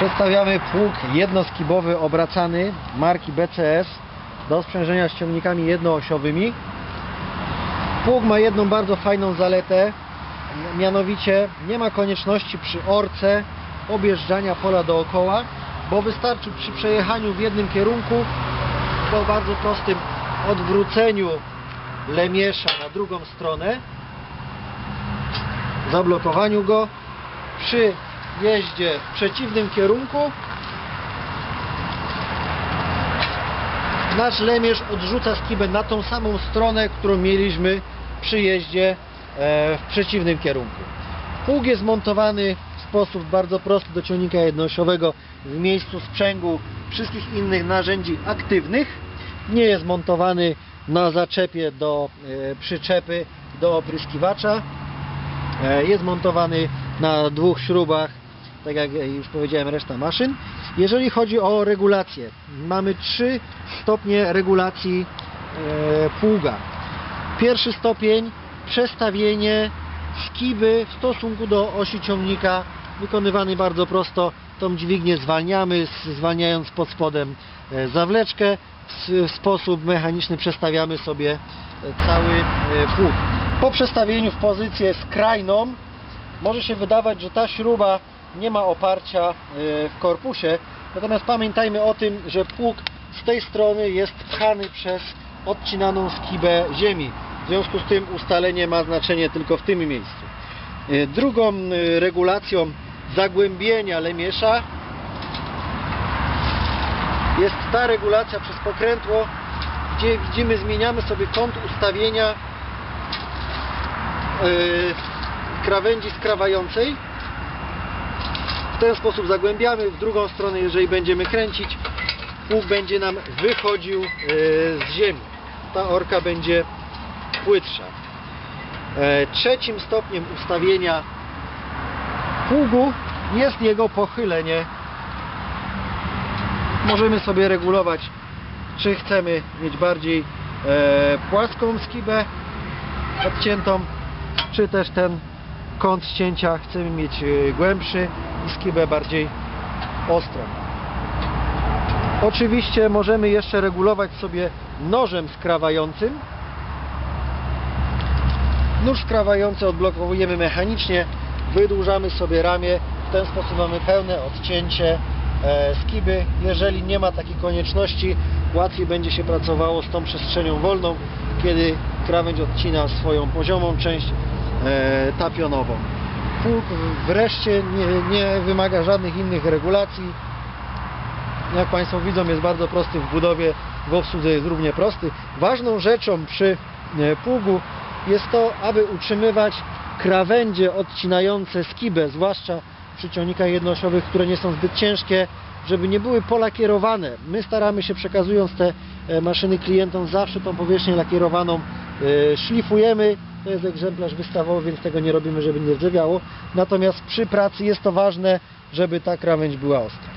Przedstawiamy pług jednoskibowy obracany marki BCS do sprzężenia z ciągnikami jednoosiowymi. Pług ma jedną bardzo fajną zaletę, mianowicie nie ma konieczności przy orce objeżdżania pola dookoła, bo wystarczy przy przejechaniu w jednym kierunku po bardzo prostym odwróceniu lemiesza na drugą stronę, zablokowaniu go, przy jeździe w przeciwnym kierunku nasz lemierz odrzuca skibę na tą samą stronę, którą mieliśmy przy jeździe e, w przeciwnym kierunku. Pług jest montowany w sposób bardzo prosty do ciągnika jednoosiowego w miejscu sprzęgu wszystkich innych narzędzi aktywnych. Nie jest montowany na zaczepie do e, przyczepy do opryskiwacza. E, Jest montowany na dwóch śrubach, tak jak już powiedziałem, reszta maszyn. Jeżeli chodzi o regulację, mamy trzy stopnie regulacji e, pługa. Pierwszy stopień przestawienie skiby w stosunku do osi ciągnika, wykonywany bardzo prosto. Tą dźwignię zwalniamy, zwalniając pod spodem e, zawleczkę. W sposób mechaniczny przestawiamy sobie e, cały pług. Po przestawieniu w pozycję skrajną może się wydawać, że ta śruba nie ma oparcia e, w korpusie, natomiast pamiętajmy o tym, że pług z tej strony jest pchany przez odcinaną skibę ziemi. W związku z tym ustalenie ma znaczenie tylko w tym miejscu. E, Drugą e, regulacją zagłębienia lemiesza jest ta regulacja przez pokrętło, gdzie widzimy, zmieniamy sobie kąt ustawienia krawędzi skrawającej. W ten sposób zagłębiamy, w drugą stronę, jeżeli będziemy kręcić, pług będzie nam wychodził yy, z ziemi. Ta orka będzie płytsza. E, Trzecim stopniem ustawienia pługu jest jego pochylenie. Możemy sobie regulować, czy chcemy mieć bardziej e, płaską skibę odciętą, czy też ten kąt cięcia chcemy mieć e, głębszy i skibę bardziej ostrą. Oczywiście możemy jeszcze regulować sobie nożem skrawającym. Nóż skrawający odblokowujemy mechanicznie, wydłużamy sobie ramię, w ten sposób mamy pełne odcięcie e, skiby. Jeżeli nie ma takiej konieczności, łatwiej będzie się pracowało z tą przestrzenią wolną, kiedy krawędź odcina swoją poziomą część tapionową. Pług wreszcie nie, nie wymaga żadnych innych regulacji. Jak Państwo widzą jest bardzo prosty w budowie, w obsłudze jest równie prosty. Ważną rzeczą przy e, pługu jest to, aby utrzymywać krawędzie odcinające skibę, zwłaszcza przy ciągnikach jednoosiowych, które nie są zbyt ciężkie, żeby nie były polakierowane. My staramy się przekazując te e, maszyny klientom zawsze tą powierzchnię lakierowaną e, szlifujemy. To jest egzemplarz wystawowy, więc tego nie robimy, żeby nie rdzewiało. Natomiast przy pracy jest to ważne, żeby ta krawędź była ostra.